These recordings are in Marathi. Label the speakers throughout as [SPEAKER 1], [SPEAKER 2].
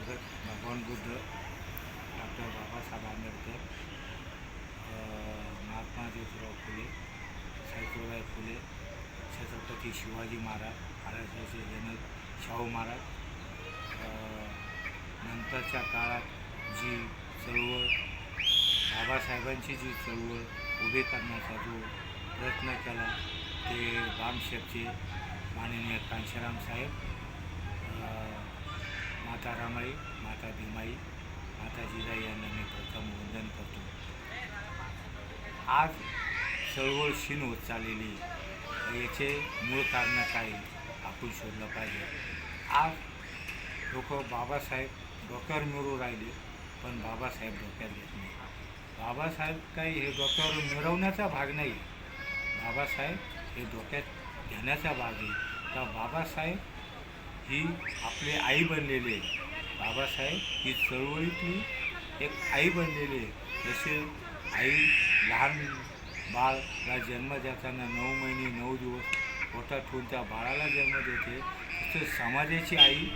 [SPEAKER 1] तथागत भगवान बुद्ध डॉक्टर बाबासाहेब आंबेडकर महात्मा ज्योतिराव फुले सावित्रीबाई फुले छत्रपती शिवाजी महाराज महाराष्ट्राचे जनक शाहू महाराज नंतरच्या काळात जी चळवळ बाबासाहेबांची जी चळवळ उभी करण्याचा जो प्रयत्न केला ते बामशेपचे माननीय कांशीराम साहेब माता रामाई माता भीमाई माता जिजाई यांना मी प्रथम वंदन करतो. आज चळवळ क्षीण होत चाललेली याचे मूळ कारण काय आपण शोधलं पाहिजे. आज लोक बाबासाहेब डोक्यावर मिळू राहिले पण बाबासाहेब डोक्यात घेत नाही. बाबासाहेब काही हे डोक्यावर मिळवण्याचा भाग नाही. बाबासाहेब हे डोक्यात घेण्याचा भाग आहे. तर बाबासाहेब ही आपली आई बनलेली आहे. बाबासाहेब ही चळवळीतली एक आई बनलेली आहे. जसे आई लहान बाळला जन्म देताना नऊ महिने नऊ दिवस पोटात ठेवून त्या बाळाला जन्म देते तसं समाजाची आई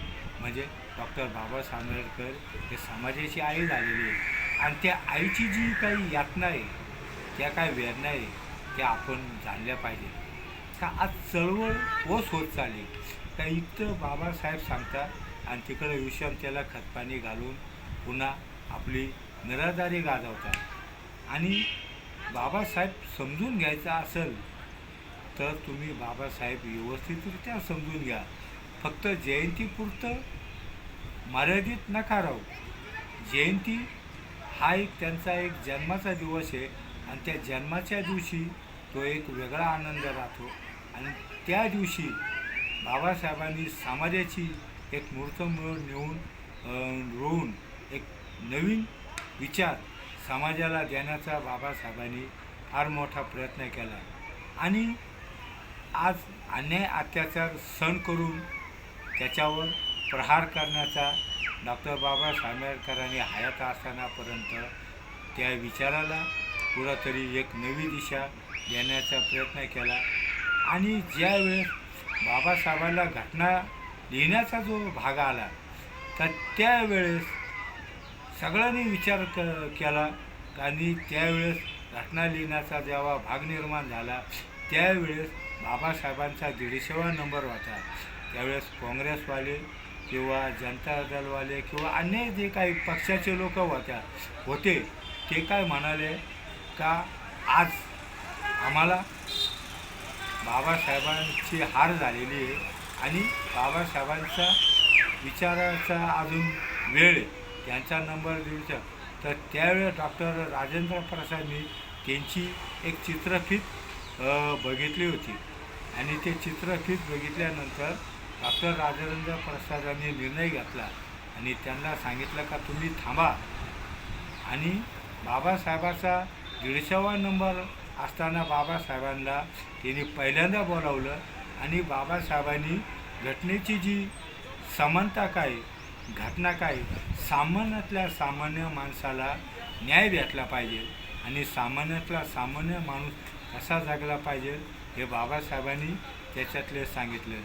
[SPEAKER 1] म्हणजे डॉक्टर बाबासाहेब आंबेडकर हे समाजाची आई झालेली आहे. आणि त्या आईची जी काही यातना आहे त्या काय वेदना आहे त्या आपण जाणल्या पाहिजे तर आज चळवळ ओस होत चालली? तर इथं बाबासाहेब सांगतात आणि तिकडं विषम त्याला खतपाणी घालून पुन्हा आपली निराधारी गाजवतात. आणि बाबासाहेब समजून घ्यायचा असेल तर तुम्ही बाबासाहेब व्यवस्थितरित्या समजून घ्या. फक्त जयंतीपुरतं मर्यादित नका राहू. जयंती हा एक त्यांचा एक जन्माचा दिवस आहे आणि त्या जन्माच्या दिवशी तो एक वेगळा आनंद राहतो. आणि त्या दिवशी बाबासाहेबांनी समाजाची एक मूर्तमूळ नेऊन रोवून एक नवीन विचार समाजाला देण्याचा बाबासाहेबांनी फार मोठा प्रयत्न केला. आणि आज अन्याय अत्याचार सहन करून त्याच्यावर प्रहार करण्याचा डॉक्टर बाबासाहेब आंबेडकरांनी हयात असतानापर्यंत त्या विचाराला कुठंतरी एक नवी दिशा देण्याचा प्रयत्न केला. आणि ज्यावेळेस बाबासाहेबांना घटना लिहिण्याचा जो भाग आला तर त्यावेळेस सगळ्यांनी विचार क केला आणि त्यावेळेस घटना लिहिण्याचा जेव्हा भाग निर्माण झाला त्यावेळेस बाबासाहेबांचा दीडशेवा नंबर होता. त्यावेळेस काँग्रेसवाले किंवा जनता दलवाले किंवा अन्य जे काही पक्षाचे लोक होत्या होते ते काय म्हणाले का आज आम्हाला बाबासाहेबांची हार झालेली आहे आणि बाबासाहेबांचा विचाराचा अजून वेळ त्यांचा नंबर देऊचा तर त्यावेळेस डॉक्टर राजेंद्र प्रसादनी त्यांची एक चित्रफीत बघितली होती. आणि ते चित्रफीत बघितल्यानंतर डॉक्टर राजेंद्र प्रसादांनी निर्णय घेतला. आणि त्यांना सांगितलं का तुम्ही थांबा. आणि बाबासाहेबाचा दीडशेवा नंबर असताना बाबासाहेबांना तिने पहिल्यांदा बोलावलं आणि बाबासाहेबांनी घटनेची जी समानता काय घटना काय सामान्यातल्या सामान्य माणसाला न्याय भेटला पाहिजे आणि सामान्यातला सामान्य माणूस कसा जगला पाहिजे हे बाबासाहेबांनी त्याच्यातले सांगितलं.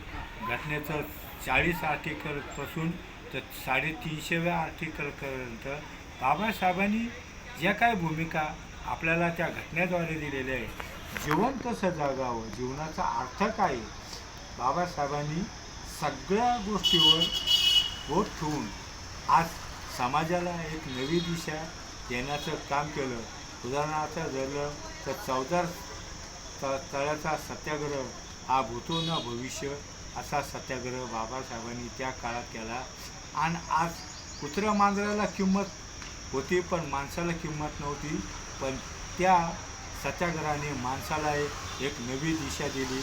[SPEAKER 1] घटनेचं चाळीस आर्टिकलपासून तर साडेतीनशेव्या आर्टिकलपर्यंत बाबासाहेबांनी ज्या काय भूमिका आपल्याला त्या घटनेद्वारे दिलेले आहे. जीवन कसं जागावं जीवनाचा अर्थ काय बाबासाहेबांनी सगळ्या गोष्टीवर बोट ठेवून आज समाजाला एक नवी दिशा देण्याचं काम केलं. उदाहरणार्थ झालं तर चौदार त तळ्याचा सत्याग्रह हा भूतो न भविष्य असा सत्याग्रह बाबासाहेबांनी त्या काळात केला. आणि आज कुत्र मांजराला किंमत होती पण माणसाला किंमत नव्हती. पण त्या सत्याग्रहाने माणसाला एक नवी दिशा दिली.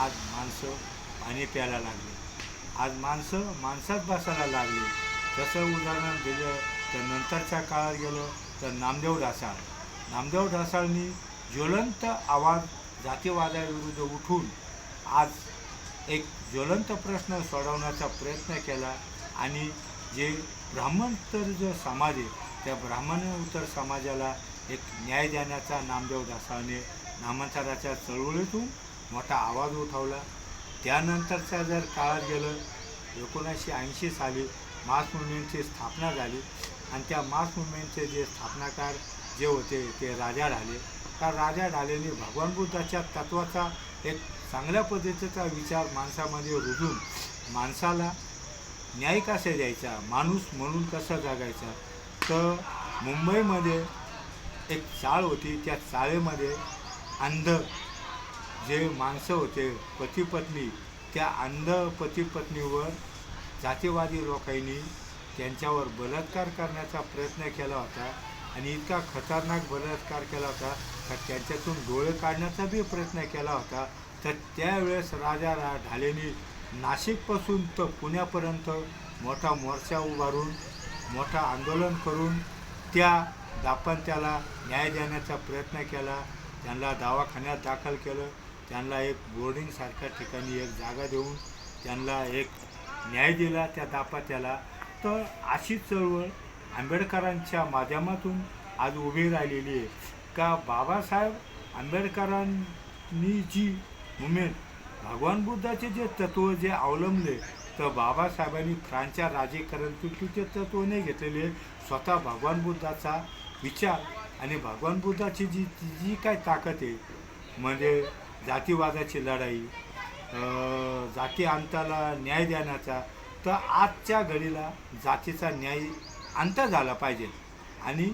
[SPEAKER 1] आज माणसं पाणी प्यायला लागली. आज माणसं माणसात बसायला लागली. तसं उदाहरण दिलं तर नंतरच्या काळात गेलं तर नामदेव ढासाळ. नामदेव ढासाळनी ज्वलंत आवाज जातीवादाविरुद्ध उठून आज एक ज्वलंत प्रश्न सोडवण्याचा प्रयत्न केला आणि जे ब्राह्मणतर जो समाज आहे त्या ब्राह्मणोत्तर समाजाला एक न्याय देण्याचा नामदेव दासाने नामांतराच्या चळवळीतून मोठा आवाज उठवला. त्यानंतरच्या जर काळात गेलं एकोणीसशे ऐंशी साली मास मुवमेंटची स्थापना झाली आणि त्या मास मुवमेंटचे जे स्थापनाकार जे होते ते राजा ढाले त्या राजा ढालेने भगवान बुद्धाच्या तत्वाचा एक चांगल्या पद्धतीचा विचार माणसामध्ये रुजून माणसाला न्याय कसा द्यायचा माणूस म्हणून कसा जगायचा? तर मुंबईमध्ये एक चाळ होती त्या चाळेमध्ये अंध जे माणसं होते पती पत्नी त्या अंध पती पत्नीवर जातीवादी लोकांनी त्यांच्यावर बलात्कार करण्याचा प्रयत्न केला होता आणि इतका खतरनाक बलात्कार केला होता का त्यांच्यातून डोळे काढण्याचा बी प्रयत्न केला होता. तर त्यावेळेस राजा रा ढालेनी नाशिकपासून तर पुण्यापर्यंत मोठा मोर्चा उभारून मोठा आंदोलन करून त्या दाम्पत्याला न्याय देण्याचा प्रयत्न केला त्यांना दवाखान्यात दाखल केलं त्यांना एक बोर्डिंगसारख्या ठिकाणी एक जागा देऊन त्यांना एक न्याय दिला त्या दापात्याला तर अशी चळवळ आंबेडकरांच्या माध्यमातून आज उभी राहिलेली आहे. का बाबासाहेब आंबेडकरांनी जी मुमेंट भगवान बुद्धाचे जे तत्व जे अवलंबले तर बाबासाहेबांनी फ्रान्सच्या राजेकरणचे तत्व नाही घेतलेले. स्वतः भगवान बुद्धाचा विचार आणि भगवान बुद्धाची जी जी काय ताकद आहे म्हणजे जातीवादाची लढाई जाती अंताला न्याय देण्याचा तर आजच्या घडीला जातीचा न्याय अंत झाला पाहिजे. आणि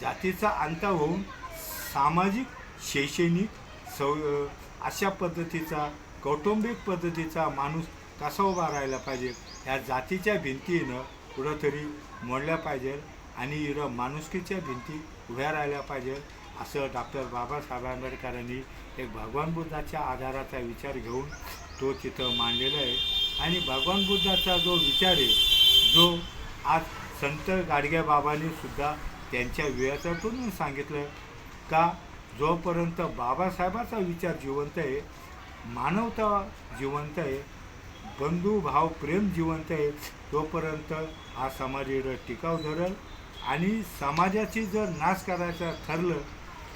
[SPEAKER 1] जातीचा अंत होऊन सामाजिक शैक्षणिक सौ अशा पद्धतीचा कौटुंबिक पद्धतीचा माणूस कसा उभा राहिला पाहिजे? ह्या जातीच्या भिंतीनं कुठंतरी मोडल्या पाहिजे आणि इथं माणुसकीच्या भिंती उभ्या राहिल्या पाहिजे असं डॉक्टर बाबासाहेब आंबेडकरांनी एक भगवान बुद्धाच्या आधाराचा विचार घेऊन तो तिथं मांडलेला आहे. आणि भगवान बुद्धाचा जो विचार आहे जो आज संत गाडगे बाबांनी सुद्धा त्यांच्या विचारातून सांगितलं का जोपर्यंत बाबासाहेबाचा विचार जिवंत आहे मानवता जिवंत आहे बंधुभाव प्रेम जिवंत आहे. तोपर्यंत हा समाज इकडं टिकाव धरल. आणि समाजाची जर नाश करायचं ठरलं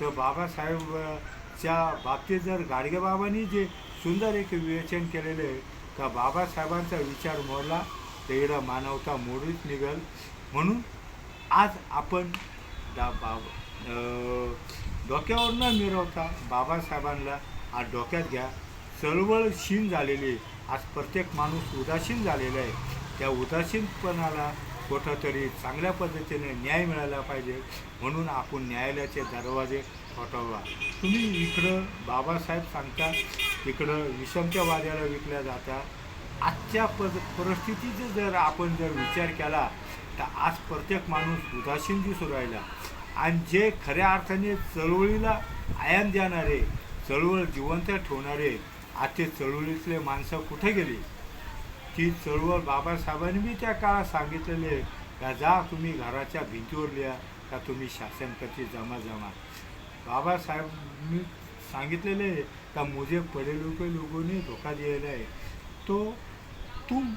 [SPEAKER 1] तर बाबासाहेबच्या बाबतीत जर गाडगेबाबांनी जे सुंदर एक विवेचन केलेलं आहे का बाबासाहेबांचा विचार मोडला तर मानवता मोडीत निघल. म्हणून आज आपण डा बाब डोक्यावर न मिरवता. बाबासाहेबांना आज डोक्यात घ्या. चळवळशीन झालेली आज प्रत्येक माणूस उदासीन झालेला आहे. त्या उदासीनपणाला कुठंतरी चांगल्या पद्धतीने न्याय मिळाला पाहिजे. म्हणून आपण न्यायालयाचे दरवाजे ठोठावा तुम्ही इकडं बाबासाहेब सांगता इकडं विषमतेवाद्याला विकल्या जाता. आजच्या पद परिस्थितीचा जर आपण जर विचार केला तर आज प्रत्येक माणूस उदासीन दिसू राहिला. आणि जे खऱ्या अर्थाने चळवळीला आयाम देणारे चळवळ जिवंत ठेवणारे आज चळवळीतले माणसं कुठे गेली? ती चळवळ बाबासाहेबांनी बी त्या काळात सांगितलेले आहे. का जा तुम्ही घराच्या भिंतीवर लिहा का तुम्ही शासनपती जमा जमा बाबासाहेबांनी सांगितलेले आहे का मुझे पडे लोक लोगों धोका दिलेला आहे. तो तुम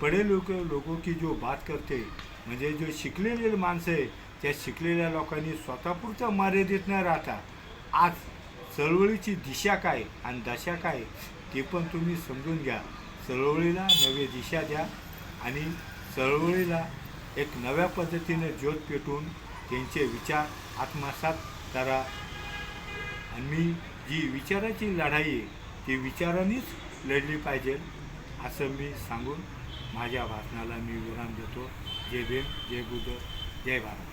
[SPEAKER 1] पडे लोक लोगों की जो बात करते म्हणजे जो शिकलेले माणसं आहे त्या शिकलेल्या लोकांनी स्वतःपुरतं मर्यादित न राहता आज चळवळीची दिशा काय आणि दशा काय ते पण तुम्ही समजून घ्या. चळवळीला नवी दिशा द्या आणि चळवळीला एक नव्या पद्धतीने ज्योत पेटून त्यांचे विचार आत्मसात करा. आणि मी जी विचाराची लढाई आहे ती विचारांनीच लढली पाहिजे असं मी सांगून माझ्या भाषणाला मी विराम देतो. जय भीम जय बुद्ध जय भारत.